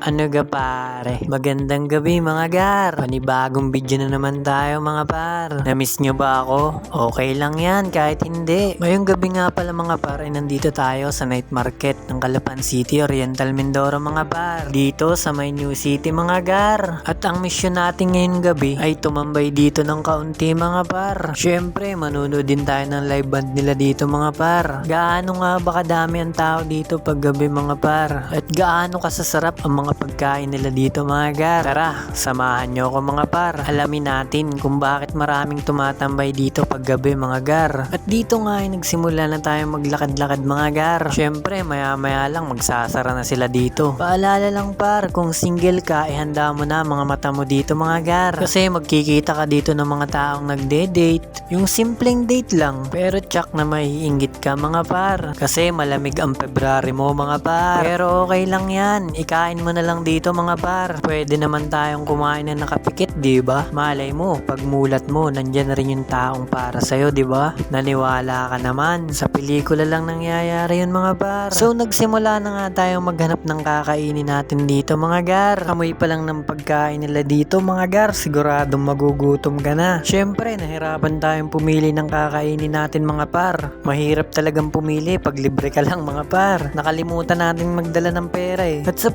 Ano ga pare? Magandang gabi mga gar. Panibagong video na naman tayo mga par. Namiss nyo ba ako? Okay lang yan kahit hindi. Ngayong gabi nga pala mga par ay nandito tayo sa night market ng Calapan City, Oriental Mindoro mga par. Dito sa may New City mga gar. At ang mission natin ngayong gabi ay tumambay dito ng kaunti mga par. Syempre manunood din tayo ng live band nila dito mga par. Gaano nga ba kadami ang tao dito pag gabi mga par? At gaano kasasarap ang mga pagkain nila dito mga gar? Tara, samahan nyo ako mga par. Alamin natin kung bakit maraming tumatambay dito pag gabi mga gar. At dito nga ay nagsimula na tayo maglakad-lakad mga gar. Syempre maya maya lang magsasara na sila dito. Paalala lang par, kung single ka, ihanda mo na mga mata mo dito mga gar. Kasi magkikita ka dito ng mga taong nagde-date. Yung simpleng date lang, pero tsak na maiinggit ka mga par. Kasi malamig ang February mo mga par. Pero okay lang yan, ikain mo na lang dito mga par. Pwede naman tayong kumain na nakapikit, di ba? Malay mo, pag mulat mo, nandyan na rin yung taong para sa'yo, di ba? Naniwala ka naman, sa pelikula lang nangyayari yun mga par. So nagsimula na nga tayong maghanap ng kakainin natin dito mga gar. Amoy pa lang ng pagkain nila dito mga gar, siguradong magugutom ka na. Syempre, nahirapan tayong pumili ng kakainin natin mga par. Mahirap talagang pumili pag libre ka lang mga par. Nakalimutan natin magdala ng pera eh. At sa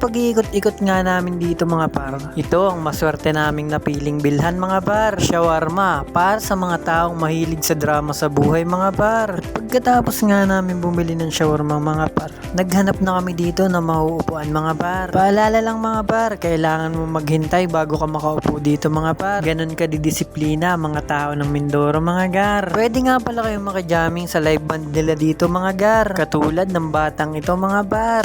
pag-iikot-ikot nga namin dito mga par, ito ang maswerte naming napiling bilhan mga par. Shawarma, para sa mga taong mahilig sa drama sa buhay mga par. At pagkatapos nga namin bumili ng shawarma mga par, naghanap na kami dito na mauupuan mga par. Paalala lang mga par, kailangan mo maghintay bago ka makaupo dito mga par. Ganon ka didisiplina mga tao ng Mindoro mga gar. Pwede nga pala kayong makajamming sa live band nila dito mga gar. Katulad ng batang ito mga par.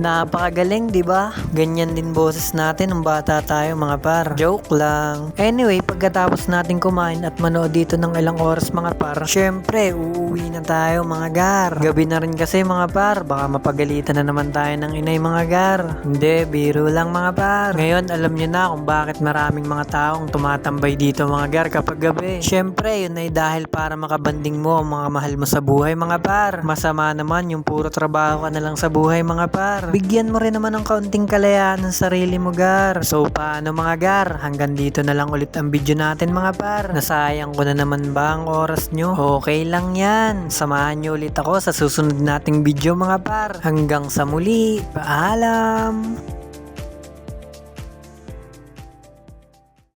Napakagaling, di ba? Ganyan din boses natin nung bata tayo mga par. Joke lang. Anyway, pagkatapos natin kumain at manood dito ng ilang oras mga par, syempre, uuwi na tayo mga gar. Gabi na rin kasi mga par, baka mapagalitan na naman tayo ng inay mga gar. Hindi, biro lang mga par. Ngayon, alam nyo na kung bakit maraming mga taong tumatambay dito mga gar kapag gabi. Syempre, yun ay dahil para makabanding mo ang mga mahal mo sa buhay mga par. Masama naman yung puro trabaho ka na lang sa buhay mga par. Bigyan mo rin naman ng kaunting kalayaan ng sarili mo gar. So paano mga gar? Hanggang dito na lang ulit ang video natin mga par. Nasayang ko na naman ba ang oras nyo? Okay lang yan. Samahan nyo ulit ako sa susunod nating video mga par. Hanggang sa muli. Paalam!